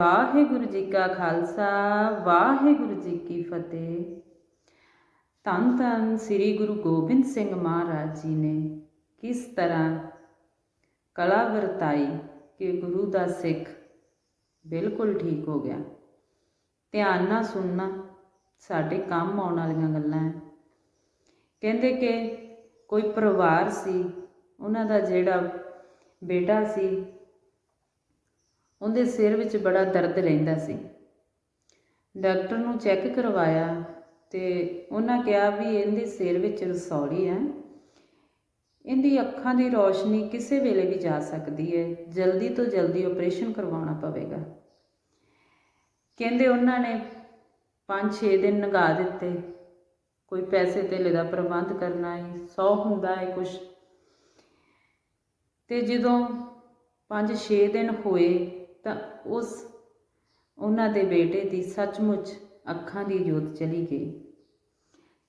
ਵਾਹਿਗੁਰੂ ਜੀ ਕਾ ਖਾਲਸਾ, ਵਾਹਿਗੁਰੂ ਜੀ ਕੀ ਫਤਿਹ। ਧੰਨ ਧੰਨ ਸ੍ਰੀ ਗੁਰੂ ਗੋਬਿੰਦ ਸਿੰਘ ਮਹਾਰਾਜ ਜੀ ਨੇ ਕਿਸ ਤਰ੍ਹਾਂ ਕਲਾ ਵਰਤਾਈ ਕਿ ਗੁਰੂ ਦਾ ਸਿੱਖ ਬਿਲਕੁਲ ਠੀਕ ਹੋ ਗਿਆ। ਧਿਆਨ ਨਾਲ ਸੁਣਨਾ, ਸਾਡੇ ਕੰਮ ਆਉਣ ਵਾਲੀਆਂ ਗੱਲਾਂ ਹੈ। ਕਹਿੰਦੇ ਕਿ ਕੋਈ ਪਰਿਵਾਰ ਸੀ, ਉਹਨਾਂ ਦਾ ਜਿਹੜਾ ਬੇਟਾ ਸੀ ਉਹਦੇ ਸਿਰ ਵਿੱਚ ਬੜਾ ਦਰਦ ਰਹਿੰਦਾ ਸੀ। ਡਾਕਟਰ ਨੂੰ ਚੈੱਕ ਕਰਵਾਇਆ ਤੇ ਉਹਨਾਂ ਕਿਹਾ ਵੀ ਇਹਦੇ ਸਿਰ ਵਿੱਚ ਰਸੌਲੀ ਹੈ। ਇਹਦੀ ਅੱਖਾਂ ਦੀ ਰੋਸ਼ਨੀ ਕਿਸੇ ਵੇਲੇ ਵੀ ਜਾ ਸਕਦੀ ਹੈ। ਜਲਦੀ ਤੋਂ ਜਲਦੀ ਆਪਰੇਸ਼ਨ ਕਰਵਾਉਣਾ ਪਵੇਗਾ। ਕਹਿੰਦੇ ਉਹਨਾਂ ਨੇ 5-6 ਦਿਨ ਨਗਾ ਦਿੱਤੇ। ਕੋਈ ਪੈਸੇ ਧੇਲੇ ਦਾ ਪ੍ਰਬੰਧ ਕਰਨਾ ਹੈ 100 ਹੁੰਦਾ ਹੈ ਕੁਝ ਤੇ ਜਦੋਂ 5-6 ਦਿਨ ਹੋਏ ਤਾਂ ਉਸ, ਉਹਨਾਂ ਦੇ ਬੇਟੇ ਦੀ ਸੱਚਮੁੱਚ ਅੱਖਾਂ ਦੀ ਜੋਤ ਚਲੀ ਗਈ।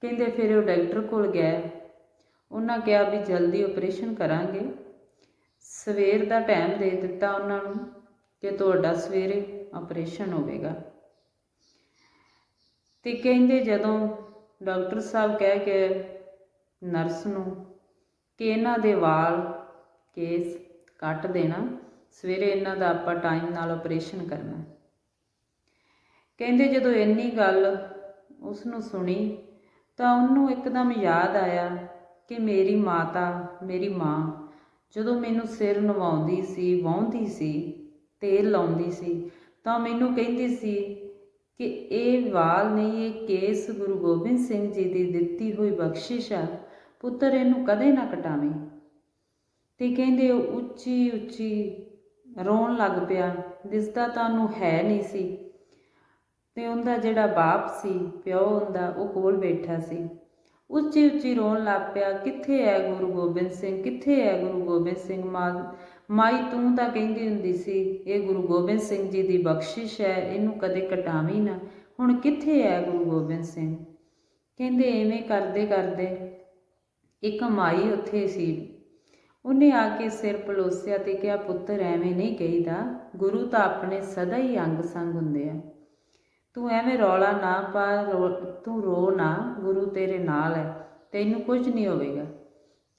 ਕਹਿੰਦੇ ਫਿਰ ਉਹ ਡਾਕਟਰ ਕੋਲ ਗਏ। ਉਹਨਾਂ ਕਿਹਾ ਵੀ ਜਲਦੀ ਆਪਰੇਸ਼ਨ ਕਰਾਂਗੇ। ਸਵੇਰ ਦਾ ਟਾਈਮ ਦੇ ਦਿੱਤਾ ਉਹਨਾਂ ਨੂੰ ਕਿ ਤੁਹਾਡਾ ਸਵੇਰੇ ਆਪਰੇਸ਼ਨ ਹੋਵੇਗਾ। ਤੇ ਕਹਿੰਦੇ ਜਦੋਂ ਡਾਕਟਰ ਸਾਹਿਬ ਕਹਿ ਕੇ ਨਰਸ ਨੂੰ ਕਿ ਇਹਨਾਂ ਦੇ ਵਾਲ ਕੇਸ ਕੱਟ ਦੇਣਾ ਸਵੇਰੇ ਇਹਨਾਂ ਦਾ ਆਪਾਂ ਟਾਈਮ ਨਾਲ ਆਪਰੇਸ਼ਨ ਕਰਨਾ। ਕਹਿੰਦੇ ਜਦੋਂ ਇੰਨੀ ਗੱਲ ਉਸ ਨੂੰ ਸੁਣੀ, ਤਾਂ ਉਹਨੂੰ ਇੱਕਦਮ ਯਾਦ ਆਇਆ ਕਿ ਮੇਰੀ ਮਾਤਾ, ਮੇਰੀ ਮਾਂ ਜਦੋਂ ਮੈਨੂੰ ਸਿਰ ਨਵਾਉਂਦੀ ਸੀ, ਵਾਹੁੰਦੀ ਸੀ, ਤੇਲ ਲਾਉਂਦੀ ਸੀ, ਤਾਂ ਮੈਨੂੰ ਕਹਿੰਦੀ ਸੀ ਕਿ ਇਹ ਵਾਲ ਨਹੀਂ, ਇਹ ਕੇਸ ਗੁਰੂ ਗੋਬਿੰਦ ਸਿੰਘ ਜੀ ਦੀ ਦਿੱਤੀ ਹੋਈ ਬਖਸ਼ਿਸ਼ ਆ, ਪੁੱਤਰ ਇਹਨੂੰ ਕਦੇ ਨਾ ਕਟਾਵੇਂ। ਤੇ ਕਹਿੰਦੇ ਉੱਚੀ ਉੱਚੀ ਰੋਣ ਲੱਗ ਪਿਆ। ਦਿਸਦਾ ਤਾਂ ਉਹਨੂੰ ਹੈ ਨਹੀਂ ਸੀ। ਤੇ ਉਹਦਾ ਜਿਹੜਾ ਬਾਪ ਸੀ, ਪਿਓ ਹੁੰਦਾ ਉਹ ਕੋਲ ਬੈਠਾ ਸੀ। ਉੱਚੀ ਉੱਚੀ ਰੋਣ ਲੱਗ ਪਿਆ, ਕਿੱਥੇ ਹੈ ਗੁਰੂ ਗੋਬਿੰਦ ਸਿੰਘ? ਕਿੱਥੇ ਹੈ ਗੁਰੂ ਗੋਬਿੰਦ ਸਿੰਘ ਮਾਂ ਮਾਈ ਤੂੰ ਤਾਂ ਕਹਿੰਦੀ ਹੁੰਦੀ ਸੀ, ਇਹ ਗੁਰੂ ਗੋਬਿੰਦ ਸਿੰਘ ਜੀ ਦੀ ਬਖਸ਼ਿਸ਼ ਹੈ ਇਹਨੂੰ ਕਦੇ ਕਟਾਵੀਂ ਨਾ। ਹੁਣ ਕਿੱਥੇ ਹੈ ਗੁਰੂ ਗੋਬਿੰਦ ਸਿੰਘ? ਕਹਿੰਦੇ, ਐਵੇਂ ਕਰਦੇ ਕਰਦੇ ਇੱਕ ਮਾਈ ਉੱਥੇ ਸੀ। ਉਹਨੇ ਆ ਕੇ ਸਿਰ ਪਲੋਸਿਆ ਤੇ ਕਿਹਾ, ਪੁੱਤਰ, ਐਵੇਂ ਨਹੀਂ ਕਹੀਦਾ। ਗੁਰੂ ਤਾਂ ਆਪਣੇ ਸਦਾ ਹੀ ਅੰਗ ਸੰਗ ਹੁੰਦੇ ਆ। ਤੂੰ ਐਵੇਂ ਰੌਲਾ ਨਾ ਪਾ, ਰੋ- ਤੂੰ ਰੋ ਨਾ। ਗੁਰੂ ਤੇਰੇ ਨਾਲ ਹੈ। ਤੈਨੂੰ ਕੁਝ ਨਹੀਂ ਹੋਵੇਗਾ।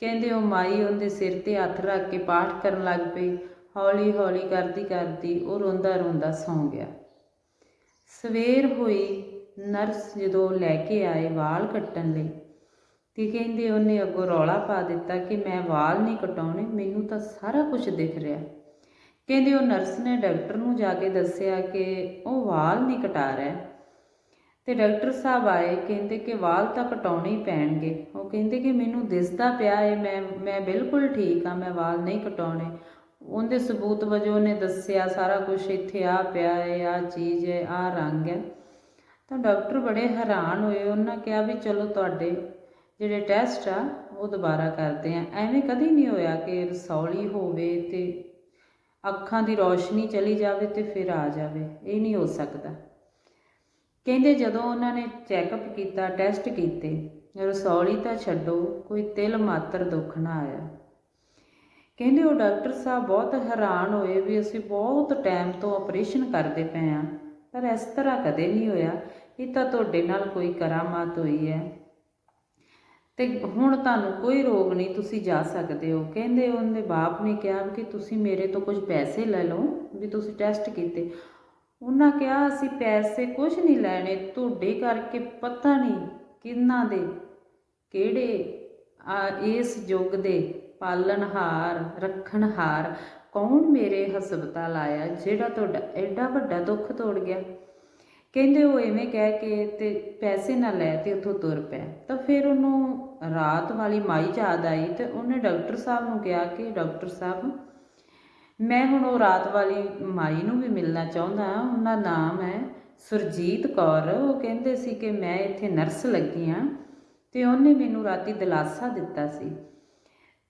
ਕਹਿੰਦੇ ਉਹ ਮਾਈ ਉਹਦੇ ਸਿਰ ਤੇ ਹੱਥ ਰੱਖ ਕੇ ਪਾਠ ਕਰਨ ਲੱਗ ਪਈ। ਹੌਲੀ ਹੌਲੀ ਕਰਦੀ ਕਰਦੀ ਉਹ ਰੋਂਦਾ ਰੋਂਦਾ ਸੌਂ ਗਿਆ। ਸਵੇਰ ਹੋਈ, ਨਰਸ ਜਦੋਂ ਲੈ ਕੇ ਆਏ ਵਾਲ ਕੱਟਣ ਲਈ ਤੇ ਕਹਿੰਦੇ ਉਹਨੇ ਅੱਗੋਂ ਰੌਲਾ ਪਾ ਦਿੱਤਾ ਕਿ ਮੈਂ ਵਾਲ ਨਹੀਂ ਕਟਾਉਣੇ, ਮੈਨੂੰ ਤਾਂ ਸਾਰਾ ਕੁਝ ਦਿਖ ਰਿਹਾ। ਕਹਿੰਦੇ ਉਹ ਨਰਸ ਨੇ ਡਾਕਟਰ ਨੂੰ ਜਾ ਕੇ ਦੱਸਿਆ ਕਿ ਉਹ ਵਾਲ ਨਹੀਂ ਕਟਾ ਰਿਹਾ। ਤੇ ਡਾਕਟਰ ਸਾਹਿਬ ਆਏ, ਕਹਿੰਦੇ ਕਿ ਵਾਲ ਤਾਂ ਕਟਾਉਣੇ ਹੀ ਪੈਣਗੇ। ਉਹ ਕਹਿੰਦੇ ਕਿ ਮੈਨੂੰ ਦਿਸਦਾ ਪਿਆ ਏ, ਮੈਂ ਮੈਂ ਬਿਲਕੁਲ ਠੀਕ ਆ ਮੈਂ ਵਾਲ ਨਹੀਂ ਕਟਾਉਣੇ। ਉਹਦੇ ਸਬੂਤ ਵਜੋਂ ਉਹਨੇ ਦੱਸਿਆ, ਸਾਰਾ ਕੁਝ ਇੱਥੇ ਆ ਪਿਆ ਏ ਆ ਚੀਜ਼ ਏ ਆ ਰੰਗ ਹੈ ਤਾਂ ਡਾਕਟਰ ਬੜੇ ਹੈਰਾਨ ਹੋਏ, ਉਹਨਾਂ ਕਿਹਾ ਵੀ ਚਲੋ ਤੁਹਾਡੇ ਜਿਹੜੇ ਟੈਸਟ ਆ, ਉਹ ਦੁਬਾਰਾ ਕਰਦੇ ਆ। ਐਵੇਂ ਕਦੀ ਨਹੀਂ ਹੋਇਆ ਕਿ ਰਸੌਲੀ ਹੋਵੇ ਤੇ ਅੱਖਾਂ ਦੀ ਰੌਸ਼ਨੀ ਚਲੀ ਜਾਵੇ ਤੇ ਫਿਰ ਆ ਜਾਵੇ। ਇਹ ਨਹੀਂ ਹੋ ਸਕਦਾ। ਕਹਿੰਦੇ ਜਦੋਂ ਉਹਨਾਂ ਨੇ ਚੈੱਕਅਪ ਕੀਤਾ ਟੈਸਟ ਕੀਤੇ, ਰਸੌਲੀ ਤਾਂ ਛੱਡੋ, ਕੋਈ ਤਿਲ ਮਾਤਰ ਦੁੱਖ ਨਾ ਆਇਆ। ਕਹਿੰਦੇ ਉਹ ਡਾਕਟਰ ਸਾਹਿਬ ਬਹੁਤ ਹੈਰਾਨ ਹੋਏ ਵੀ ਅਸੀਂ ਬਹੁਤ ਟਾਈਮ ਤੋਂ ਆਪਰੇਸ਼ਨ ਕਰਦੇ ਪਏ ਆ, ਪਰ ਇਸ ਤਰ੍ਹਾਂ ਕਦੇ ਨਹੀਂ ਹੋਇਆ। ਇਹ ਤਾਂ ਤੁਹਾਡੇ ਨਾਲ ਕੋਈ ਕਰਾਮਾਤ ਹੋਈ ਹੈ। ਤੇ ਹੁਣ ਤੁਹਾਨੂੰ ਕੋਈ ਰੋਗ ਨਹੀਂ, ਤੁਸੀਂ ਜਾ ਸਕਦੇ ਹੋ। ਕਹਿੰਦੇ ਉਹਦੇ ਬਾਪ ਨੇ ਕਿਹਾ ਕਿ ਤੁਸੀਂ ਮੇਰੇ ਤੋਂ ਕੁਝ ਪੈਸੇ ਲੈ ਲਓ, ਵੀ ਤੁਸੀਂ ਟੈਸਟ ਕੀਤੇ। ਉਹਨਾਂ ਕਿਹਾ, ਅਸੀਂ ਪੈਸੇ ਕੁਝ ਨਹੀਂ ਲੈਣੇ, ਤੁਹਾਡੇ ਕਰਕੇ ਪਤਾ ਨਹੀਂ ਕਿੰਨਾ ਦੇ, ਕਿਹੜੇ ਇਸ ਯੁੱਗ ਦੇ ਪਾਲਣਹਾਰ, ਰੱਖਣਹਾਰ, ਕੌਣ ਮੇਰੇ ਹਸਪਤਾਲ ਆਇਆ, ਜਿਹੜਾ ਤੁਹਾਡਾ ਐਡਾ ਵੱਡਾ ਦੁੱਖ ਤੋੜ ਗਿਆ। ਕਹਿੰਦੇ ਉਹ ਐਵੇਂ ਕਹਿ ਕੇ ਤੇ ਪੈਸੇ ਨਾ ਲੈ ਤੇ ਉੱਥੋਂ ਤੁਰ ਪਿਆ ਤਾਂ ਫਿਰ ਉਹਨੂੰ ਰਾਤ ਵਾਲੀ ਮਾਈ ਯਾਦ ਆਈ ਤੇ ਉਹਨੇ ਡਾਕਟਰ ਸਾਹਿਬ ਨੂੰ ਕਿਹਾ ਕਿ ਡਾਕਟਰ ਸਾਹਿਬ, ਮੈਂ ਹੁਣ ਉਹ ਰਾਤ ਵਾਲੀ ਮਾਈ ਨੂੰ ਵੀ ਮਿਲਣਾ ਚਾਹੁੰਦਾ ਹਾਂ, ਉਹਨਾਂ ਦਾ ਨਾਮ ਹੈ ਸੁਰਜੀਤ ਕੌਰ। ਉਹ ਕਹਿੰਦੇ ਸੀ ਕਿ ਮੈਂ ਇੱਥੇ ਨਰਸ ਲੱਗੀ ਹਾਂ ਤੇ ਉਹਨੇ ਮੈਨੂੰ ਰਾਤੀ ਦਿਲਾਸਾ ਦਿੱਤਾ ਸੀ।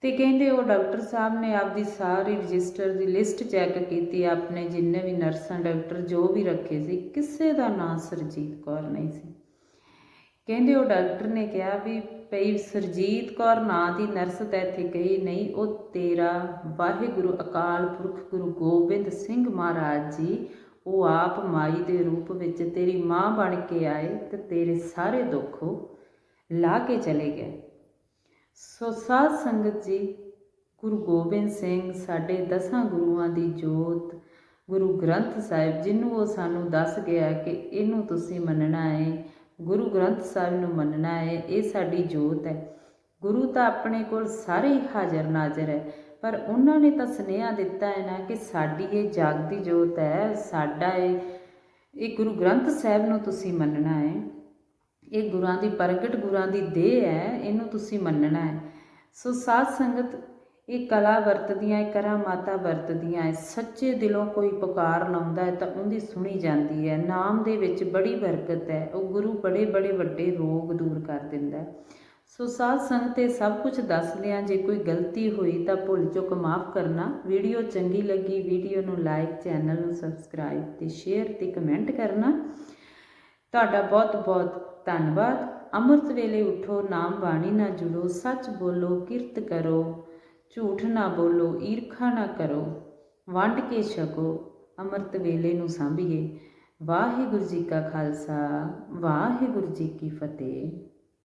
ਤੇ ਕਹਿੰਦੇ ਉਹ ਡਾਕਟਰ ਸਾਹਿਬ ਨੇ ਆਪਦੀ ਸਾਰੀ ਰਜਿਸਟਰ ਦੀ ਲਿਸਟ ਚੈੱਕ ਕੀਤੀ, ਆਪਣੇ ਜਿੰਨੇ ਵੀ ਨਰਸਾਂ ਡਾਕਟਰ ਜੋ ਵੀ ਰੱਖੇ ਸੀ, ਕਿਸੇ ਦਾ ਨਾਂ ਸਰਜੀਤ ਕੌਰ ਨਹੀਂ ਸੀ। ਕਹਿੰਦੇ ਉਹ ਡਾਕਟਰ ਨੇ ਕਿਹਾ ਵੀ ਭਈ ਸਰਜੀਤ ਕੌਰ ਨਾਂ ਦੀ ਨਰਸ ਤਾਂ ਇੱਥੇ ਗਈ ਨਹੀਂ, ਉਹ ਤੇਰਾ ਵਾਹਿਗੁਰੂ ਅਕਾਲ ਪੁਰਖ ਗੁਰੂ ਗੋਬਿੰਦ ਸਿੰਘ ਮਹਾਰਾਜ ਜੀ, ਉਹ ਆਪ ਮਾਈ ਦੇ ਰੂਪ ਵਿੱਚ ਤੇਰੀ ਮਾਂ ਬਣ ਕੇ ਆਏ ਤੇ ਤੇਰੇ ਸਾਰੇ ਦੁੱਖ ਉਹ ਲਾ ਕੇ ਚਲੇ ਗਏ। ਸੋ ਸਾਧ ਸੰਗਤ ਜੀ, ਗੁਰੂ ਗੋਬਿੰਦ ਸਿੰਘ ਸਾਡੇ ਦਸਾਂ ਗੁਰੂਆਂ ਦੀ ਜੋਤ, ਗੁਰੂ ਗ੍ਰੰਥ ਸਾਹਿਬ ਜਿਹਨੂੰ ਉਹ ਸਾਨੂੰ ਦੱਸ ਗਿਆ ਕਿ ਇਹਨੂੰ ਤੁਸੀਂ ਮੰਨਣਾ ਹੈ ਗੁਰੂ ਗ੍ਰੰਥ ਸਾਹਿਬ ਨੂੰ ਮੰਨਣਾ ਹੈ, ਇਹ ਸਾਡੀ ਜੋਤ ਹੈ। ਗੁਰੂ ਤਾਂ ਆਪਣੇ ਕੋਲ ਸਾਰੇ ਹਾਜ਼ਰ ਨਾਜ਼ਰ ਹੈ, ਪਰ ਉਹਨਾਂ ਨੇ ਤਾਂ ਸੁਨੇਹਾ ਦਿੱਤਾ ਹੈ ਨਾ ਕਿ ਸਾਡੀ ਇਹ ਜਾਗਦੀ ਜੋਤ ਹੈ, ਸਾਡਾ ਇਹ ਇਹ ਗੁਰੂ ਗ੍ਰੰਥ ਸਾਹਿਬ ਨੂੰ ਤੁਸੀਂ ਮੰਨਣਾ ਹੈ। ਇਹ ਗੁਰਾਂ ਦੀ ਪ੍ਰਗਟ ਗੁਰਾਂ ਦੀ ਦੇਹ ਹੈ, ਇਹਨੂੰ ਤੁਸੀਂ ਮੰਨਣਾ ਹੈ। ਸੋ ਸਾਧ ਸੰਗਤ ਇਹ ਕਲਾ ਵਰਤਦੀਆਂ, ਇਹ ਕਰਾਂ ਮਾਤਾ ਵਰਤਦੀਆਂ ਹੈ ਸੱਚੇ ਦਿਲੋਂ ਕੋਈ ਪੁਕਾਰ ਲਾਉਂਦਾ ਹੈ ਤਾਂ ਉਹਦੀ ਸੁਣੀ ਜਾਂਦੀ ਹੈ। ਨਾਮ ਦੇ ਵਿੱਚ ਬੜੀ ਬਰਕਤ ਹੈ। ਉਹ ਗੁਰੂ ਬੜੇ ਬੜੇ ਵੱਡੇ ਰੋਗ ਦੂਰ ਕਰ ਦਿੰਦਾ ਹੈ। ਸੋ ਸਾਧ ਸੰਗਤ, ਇਹ ਸਭ ਕੁਝ ਦੱਸਦਿਆਂ ਜੇ ਕੋਈ ਗਲਤੀ ਹੋਈ ਤਾਂ ਭੁੱਲ ਚੁੱਕ ਮਾਫ ਕਰਨਾ। ਵੀਡੀਓ ਚੰਗੀ ਲੱਗੀ, ਵੀਡੀਓ ਨੂੰ ਲਾਈਕ, ਚੈਨਲ ਨੂੰ ਸਬਸਕ੍ਰਾਈਬ ਤੇ ਸ਼ੇਅਰ ਤੇ ਕਮੈਂਟ ਕਰਨਾ। ਤੁਹਾਡਾ ਬਹੁਤ ਬਹੁਤ ਧੰਨਵਾਦ। ਅੰਮ੍ਰਿਤ ਵੇਲੇ ਉਠੋ, ਨਾਮ ਬਾਣੀ ਨਾਲ ਜੁੜੋ, ਸੱਚ ਬੋਲੋ, ਕਿਰਤ ਕਰੋ। ਝੂਠ ਨਾ ਬੋਲੋ, ਈਰਖਾ ਨਾ ਕਰੋ। ਵੰਡ ਕੇ ਛਕੋ, ਅੰਮ੍ਰਿਤ ਵੇਲੇ ਨੂੰ ਸਾਂਭੀਏ। ਵਾਹਿਗੁਰੂ ਜੀ ਕਾ ਖਾਲਸਾ, ਵਾਹਿਗੁਰੂ ਜੀ ਕੀ ਫਤਿਹ।